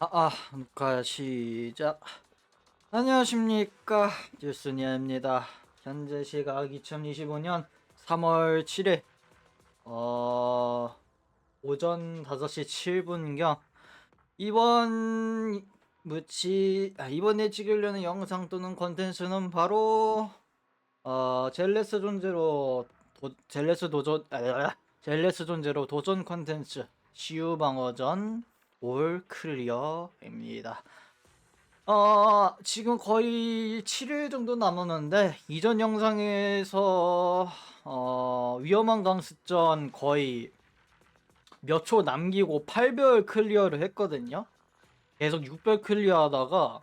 아, 아, 녹화 시작. 안녕하십니까. 뉴스니아입니다. 현재 시각 2025년 3월 7일, 어, 오전 5시 7분경, 이번, 무치, 아, 이번에 찍으려는 영상 또는 컨텐츠는 바로, 어, 젤레스 존재로, 도, 젤레스 도전, 아, 젤레스 존재로 도전 컨텐츠, 시우 방어전, 올 클리어입니다. 어, 지금 거의 7일 정도 남았는데, 이전 영상에서, 어, 위험한 강습전 거의 몇 초 남기고 8별 클리어를 했거든요. 계속 6별 클리어 하다가,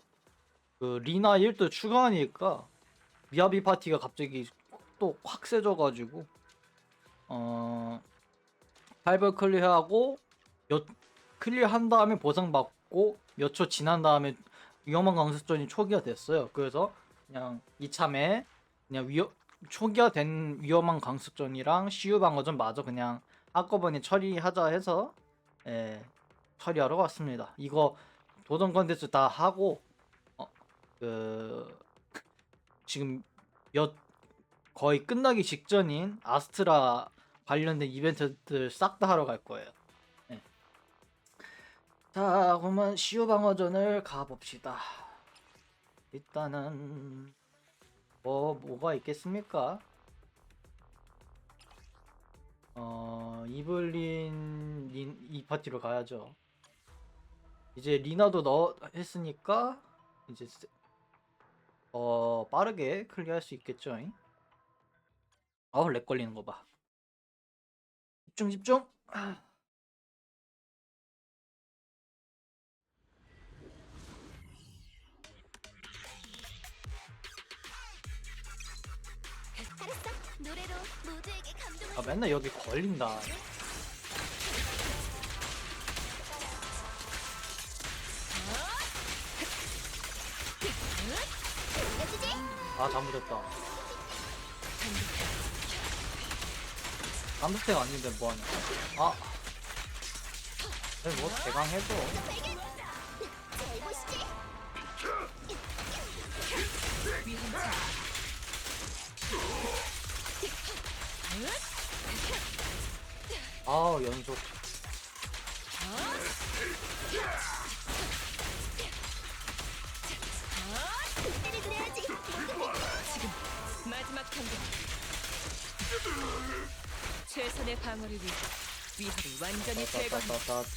그, 리나 1도 추가하니까, 미야비 파티가 갑자기 또 확 세져가지고, 어, 8별 클리어하고, 몇, 클리어 한 다음에 보상받고 몇 초 지난 다음에 위험한 강습전이 초기화 됐어요. 그래서 그냥 이참에 그냥 위험 초기화 된 위험한 강습전이랑 시유 방어전 마저 그냥 한꺼번에 처리하자 해서 예, 처리하러 왔습니다. 이거 도전 컨텐츠 다 하고 어, 그 지금 몇 거의 끝나기 직전인 아스트라 관련된 이벤트들 싹 다 하러 갈 거예요. 자, 그러면 시우 방어전을 가봅시다. 일단은 뭐 뭐가 있겠습니까? 어, 이블린 린, 이 파티로 가야죠. 이제 리나도 넣 했으니까 이제 세- 어 빠르게 클리어할 수 있겠죠. 아우 렉 걸리는 거 봐. 집중 집중. 아 맨날 여기 걸린다. 아 잘못했다. 감독생 아닌데 뭐하냐? 아, 뭐 대강해줘. 아 연속. 마지막 경기. 최선의 방어를 위해 위협을 완전히 제거한다. 따따따따.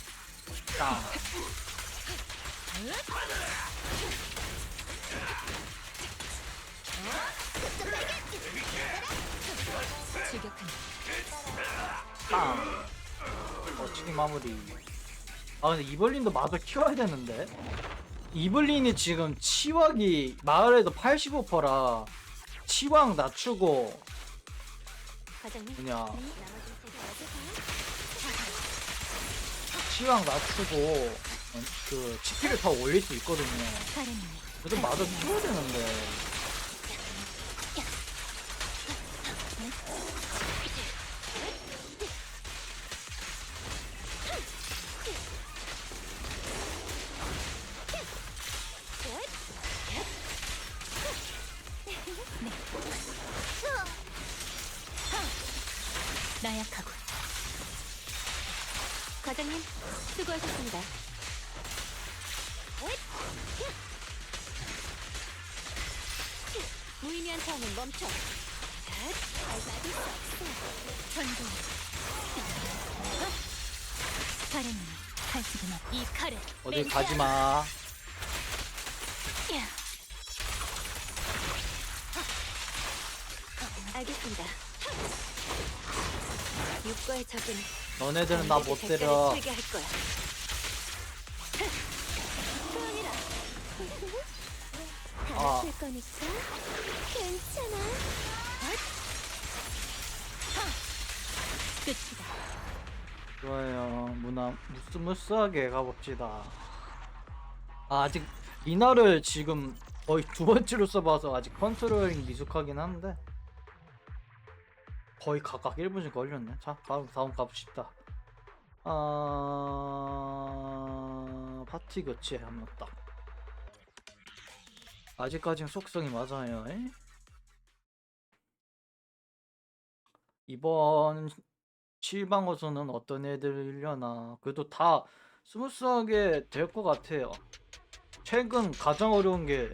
딱. 추격한다. 빵. 어, 치킨 마무리. 아, 근데 이블린도 마저 키워야 되는데. 이블린이 지금 치wak이 마을에도 85%라 치왕 낮추고. 그냥 어서 치왕 낮추고 어, 그 치피를 더 올릴 수 있거든요. 좀 마저 키워야 되는데. 과장님, 수고하셨습니다. 무의미한 차원은 멈춰. 알바도 수 없어. 없. 이 칼을 어디 맹세하라. 가지 마. 야. 알겠습니다. 육과의 적은 너네들은 나 못 때려. 대가를 치르게 할 거야. 소원이라. 아. 거니까 괜찮아. 끝이다. 좋아요. 무나 무스무스하게 가봅시다. 아, 아직 리나를 지금 거의 두 번째로 써봐서 아직 컨트롤링 미숙하긴 한데 거의 각각 1분씩 걸렸네. 자, 바로 다음 가봅시다. 아, 파티 교체하면 딱 아직까진 속성이 맞아요 에? 이번 실방어서는 어떤 애들이려나 그래도 다 스무스하게 될 것 같아요 최근 가장 어려운 게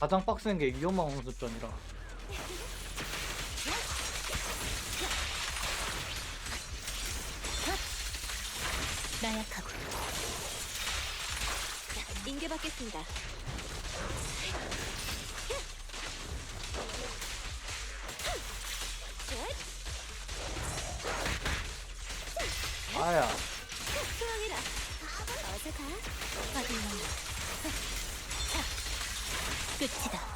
가장 빡센 게 위험한 공습전이라 나약하고. 인계 받겠습니다. 아야 소용이라. 어서 가. 확인만. 끝이다.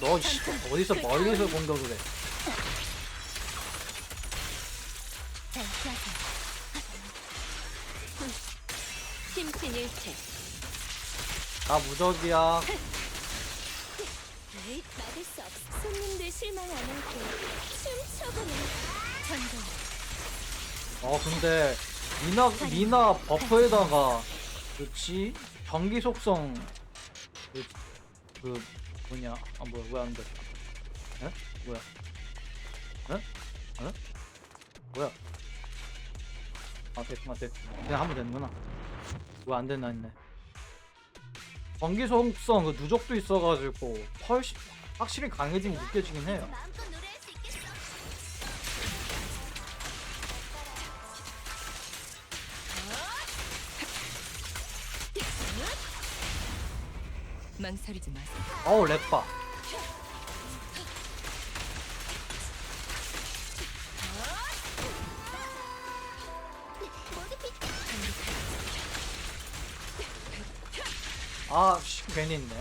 너 씨, 어디서 멀리서 공격을 해잘 피하세요. 심신일체. 나 무적이야 에이, 막을 수 없어. 손님들 실망 안 할게. 춤춰보는 전동. 어 근데 미나 미나 버프에다가 그치 전기 속성 그, 그 뭐냐 아 뭐야 왜안 돼? 에? 뭐야? 에? 에? 뭐야? 아 됐구나 됐 그냥 하면 되는구나 왜안 됐나 했네 전기 속성 그 누적도 있어가지고 훨씬 확실히 강해짐이 느껴지긴 해요 망설이지 마세요. 어우 랩바 모두 비아 씨, 괜히 있네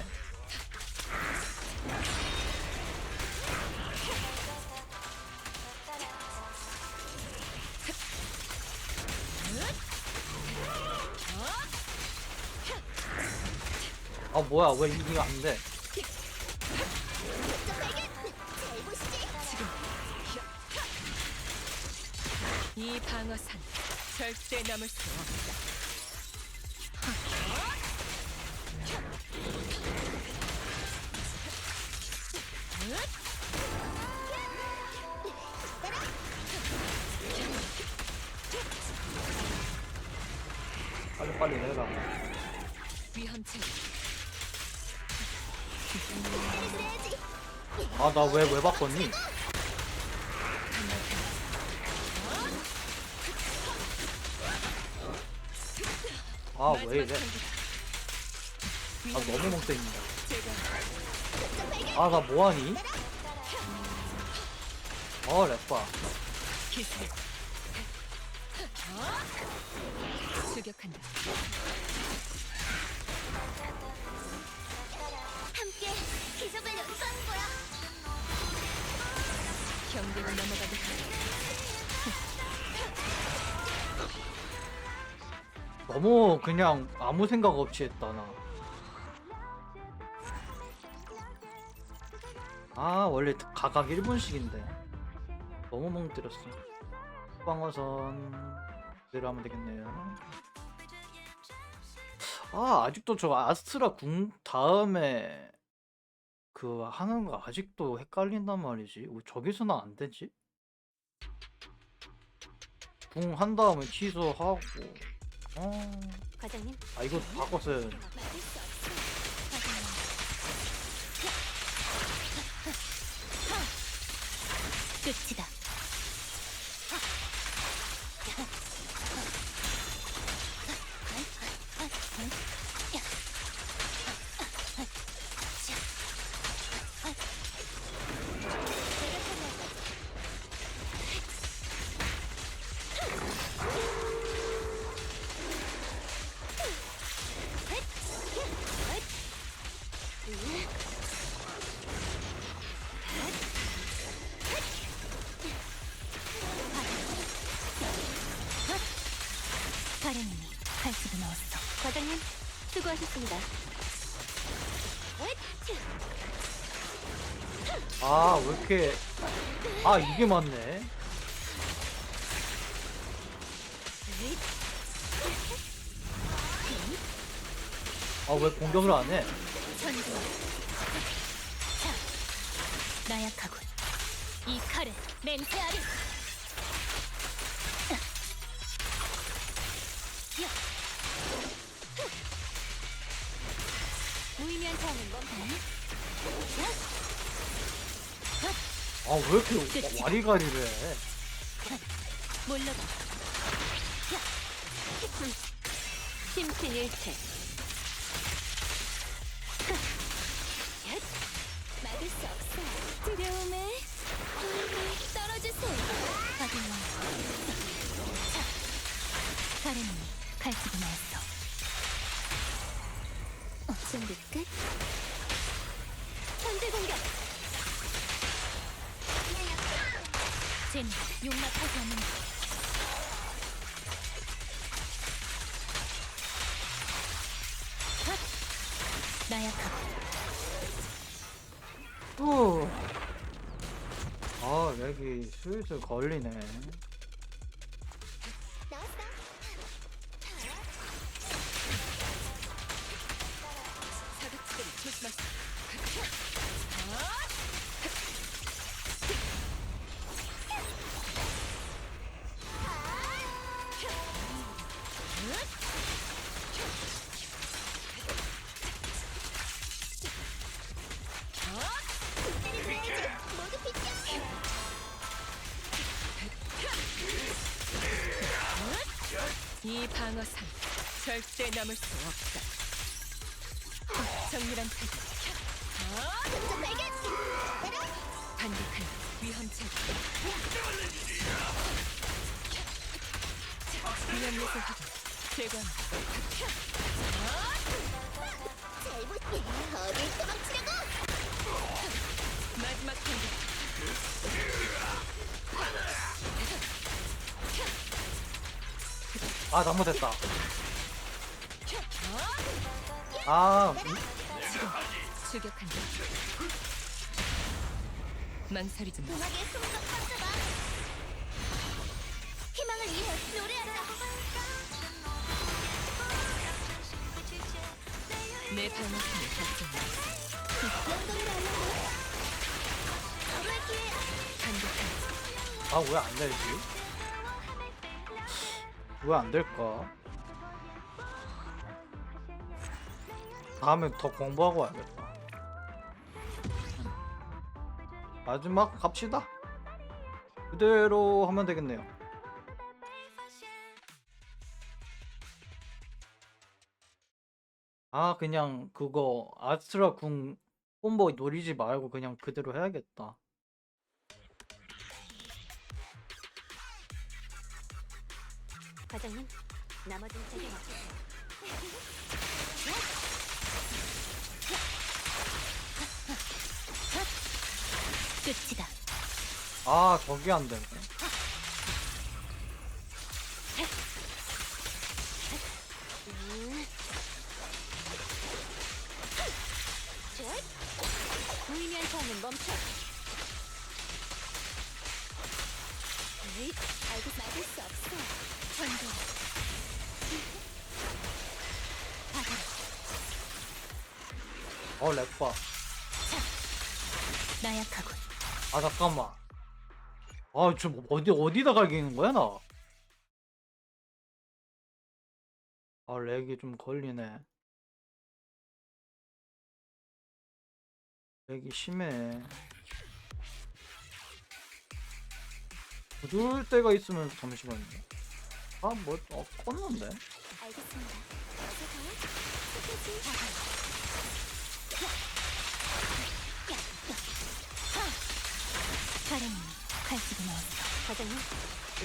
아 뭐야 왜 이게 안돼 잘 보시지. 이 방어선 절대 넘을 수 없다. 빨리 빨리 내라 위험체 아 나 왜 왜 바꿨니? 아 왜 이래? 아 너무 제가 아나 뭐하니? 어? 랩바 너무 그냥 아무 생각 없이 했다 나. 아 원래 가각 1분씩인데 너무 멍 때렸어. 방어선 대로 하면 되겠네요. 아 아직도 저 아스트라 궁 다음에 그 하는 거 아직도 헷갈린단 말이지. 왜 저기서는 안 되지? 궁 한 다음에 취소하고. 어. 과장님. 아 이거. 막을 수 없어. 끝이다. 수고하셨습니다. 아 왜 이렇게 아 이게 맞네 아 왜 공격을 안 해 전진. 자, 나약하군. 이 칼을 맹세하리. 아 왜 이렇게 와- 와리가리를 해. 야. 심신일체. 얏. 막을 수 없어. 두려움에. 확인만. 자, 사령이 갈치고 나왔어. 어, 준비 끝. 현재 공격. 젠 용납하지 않는다. 헛! 나약하고 후. 아 여기 슬슬 걸리네 이 방어선 절대 넘을 수 없다. 정밀한 타격. 반격한 위험 제거. 위험 요소 확인. 제거한다. 어딜 도망치려고? 마지막 공격. 아 잘못했다 아 추격한다. 망설이지 마. 음악에 숨도 퍼져봐. 희망을 위해 노래하자. 내 방어선을 작성해. 영동을 알려고. 서로의 기회. 반격한다. 아왜안 되지? 왜 안 될까? 다음에 더 공부하고 와야겠다. 마지막 갑시다. 그대로 하면 되겠네요. 아 그냥 그거 아스트라 궁 콤보 노리지 말고 그냥 그대로 해야겠다. 과장님, 나머지는 제게 맡기세요. 끝이다. 아 저기 안 되네. 어 렉봐. 나약하군. 아 잠깐만. 아저 어디 어디다 갈기는 거야 나? 아 렉이 좀 걸리네. 렉이 심해. 부들 때가 있으면 잠시만요. 아뭐 어, 껐는데? 알겠습니다. 어서 가요. 스케치. 촬영이 칼집이 나왔어. 과장님,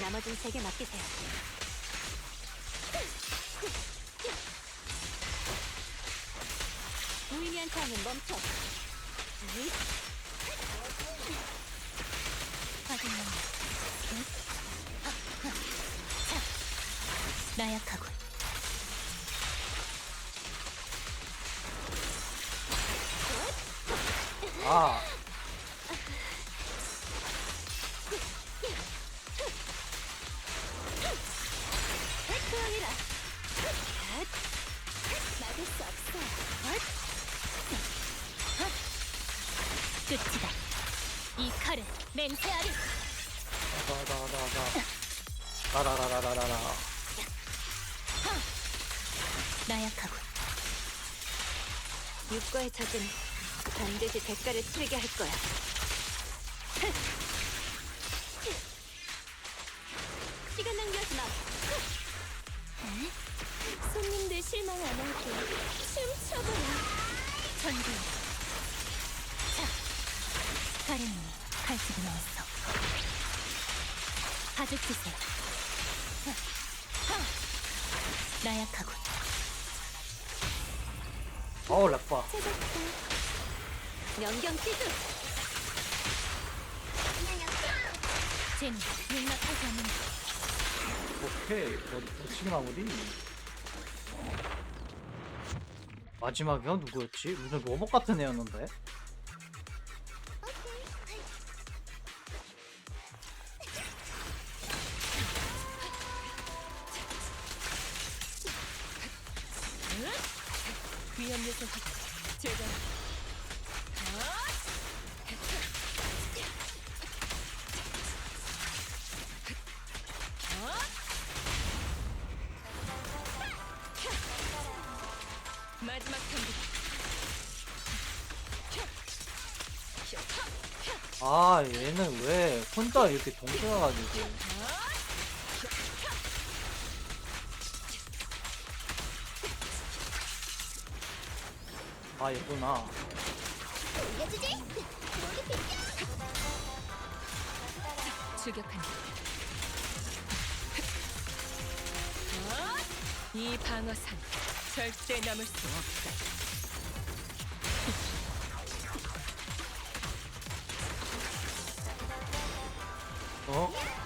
나머진 세개 맡기세요. 무의미한 창은 멈춰. 으잇. 과장님, 으잇. 하, 하. 나약하군. 아 끝이다. 이 칼을 맹세하리. 다다다다 라라라라라라 나약하군. 육과의 적은 반드시 대가를 치르게 할 거야. 시간 낭비하지 마. 손님들 실망 안 할게. 춤춰보라. 전부. 자, 가린이 칼집이 넣었어. 가죽 주세요. 나약하군. 어우 찾았다. 명경 치수. 쟤는 용납하지 않는다. 오케이 뭐 멋지게 마무리 마지막이야 누구였지? 무슨 로봇 같은 애였는데 아 얘는 왜 혼자 이렇게 동생해가지고 아 얘구나 추격한다. 이 방어선 절대 남을 수 없다. 어?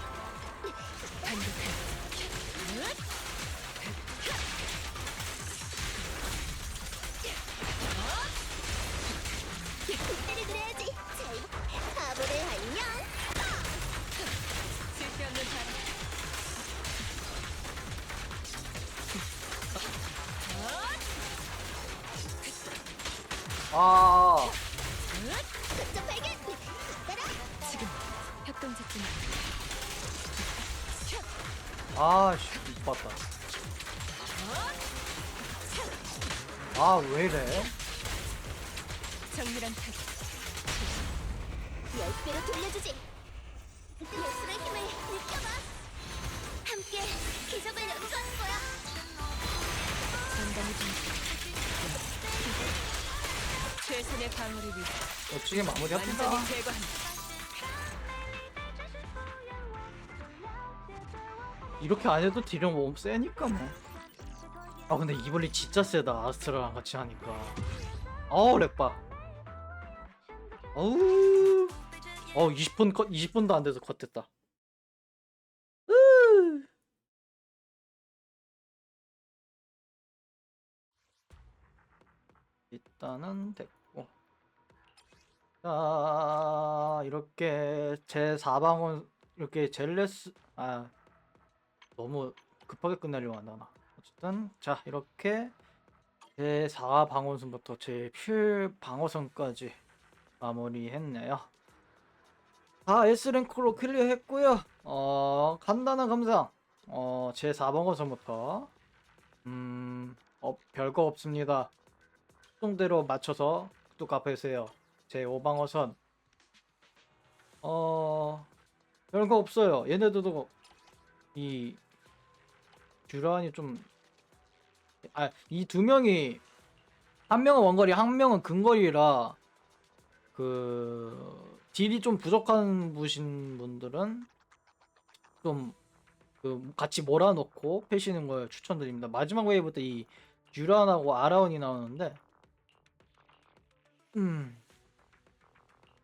정밀한 타격. 열 배로 돌려주지. 예술의 힘을 느껴봐. 함께 기적을 연주하는 거야. 전담이 좀 최선의 방어를 위해 멋지게 마무리 합니다 완전히 제거한다. 이렇게 안 해도 딜은 몸 세니까 뭐. 아 근데 이블리 진짜 세다 아스트라랑 같이 하니까. 어우 렉바. 어우. 어 20분 컷 20분도 안 돼서 컷됐다. 으. 일단은 됐고. 자 이렇게 제 4방은 이렇게 젤레스 아 너무 급하게 끝내려고 한다 나 어쨌든 자 이렇게 제 4 방어선부터 제 필 방어선까지 마무리했네요. 다 S랭크로 클리어했고요. 어 간단한 감상. 어 제 4 방어선부터. 음 어, 별거 없습니다. 수동대로 맞춰서 또 갚으세요. 제 5방 어선. 어 별거 없어요. 얘네들도 이 듀란이 좀 아 이 두 명이 한 명은 원거리 한 명은 근거리라 그 딜이 좀 부족한 부신 분들은 좀 그 같이 몰아넣고 패시는 걸 추천드립니다. 마지막 웨이브 때이 듀란하고 아라운이 나오는데 음.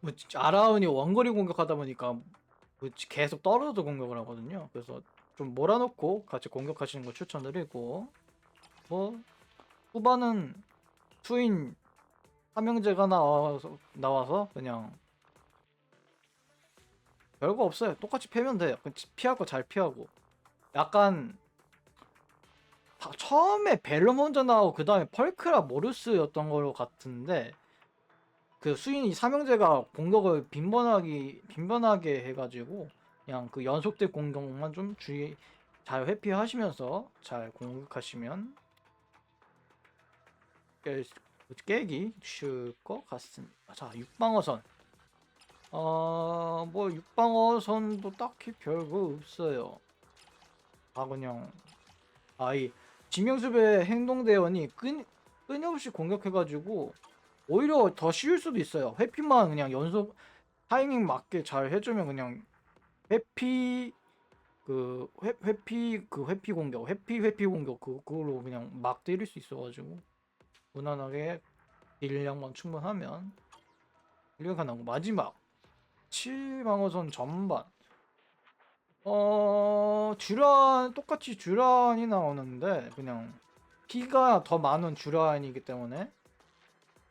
뭐 아라운이 원거리 공격하다 보니까 뭐 계속 떨어져 공격을 하거든요. 그래서 좀 몰아넣고 같이 공격하시는 걸 추천드리고 뭐 후반은 투인 삼형제가 나와서 나와서 그냥 별거 없어요. 똑같이 패면 돼요. 거잘 피하고. 약간 다- 처음에 벨로 먼저 나오고 그 다음에 펄크라 모르스였던 거 같은데 그 수인이 삼형제가 공격을 빈번하게 빈번하게 해가지고 그냥 그 연속된 공격만 좀 주의 잘 회피하시면서 잘 공격하시면 깨, 깨기 쉬울 것 같습니다. 자, 육방어선. 어, 뭐 육방어선도 딱히 별거 없어요. 아 그냥 아이 지명수배 행동대원이 끈 끊임없이 공격해가지고 오히려 더 쉬울 수도 있어요. 회피만 그냥 연속 타이밍 맞게 잘 해주면 그냥 회피 그 회, 회피 그 회피 공격 회피 회피 공격 그 그걸로 그냥 막 때릴 수 있어가지고 무난하게 딜량만 충분하면 딜량 가능하고 마지막 7방어선 전반. 어 듀란 똑같이 듀란이 나오는데 그냥 피가 더 많은 듀란이기 때문에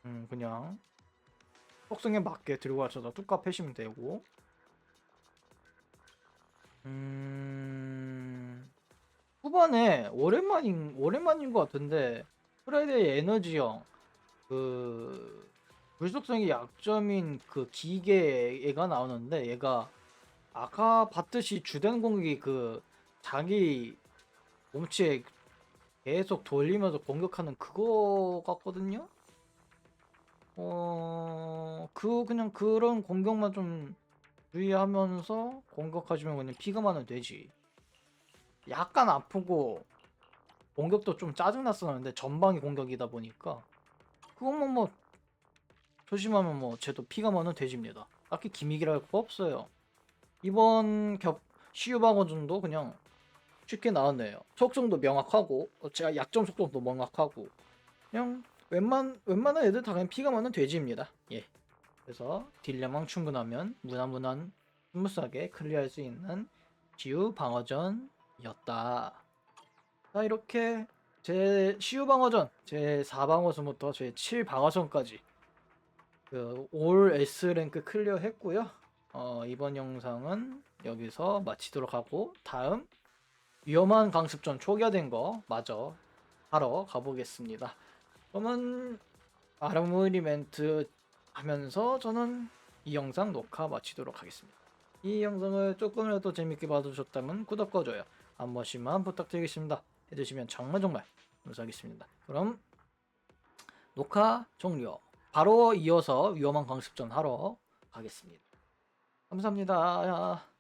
음 그냥 속성에 맞게 들고 가셔서 뚜까 패시면 되고. 음 후반에 오랜만인 오랜만인 것 같은데 프라이데이 에너지형 그 불속성이 약점인 그 기계 얘가 나오는데 얘가 아까 봤듯이 주된 공격이 그 자기 몸치에 계속 돌리면서 공격하는 그거 같거든요. 어, 그 그냥 그런 공격만 좀 주의하면서 공격하시면 그냥 많으면 되지. 약간 아프고 공격도 좀 짜증났었는데 전방이 공격이다 보니까 그것만 뭐 조심하면 뭐 쟤도 피가 많으면 돼집니다. 딱히 기믹이랄 거 없어요. 이번 겹 시유방어준도 그냥 쉽게 나왔네요. 속성도 명확하고 어, 제가 약점 속성도 명확하고 그냥 웬만 웬만한 애들 다 그냥 피가 많은 돼지입니다. 예. 그래서 딜량만 충분하면 무난무난 스무스하게 클리어할 수 있는 시유 방어전이었다. 자 이렇게 제 시유 방어전 제 4방어선부터 제 7방어선까지 그 올 S 랭크 클리어 했고요. 어, 이번 영상은 여기서 마치도록 하고 다음 위험한 강습전 초기화된 거 마저 하러 가보겠습니다. 그러면 아르모리 멘트 하면서 저는 이 영상 녹화 마치도록 하겠습니다. 이 영상을 조금이라도 재밌게 봐주셨다면 구독과 좋아요 한 번씩만 부탁드리겠습니다. 해주시면 정말 정말 감사하겠습니다. 그럼 녹화 종료. 바로 이어서 위험한 강습전 하러 가겠습니다. 감사합니다.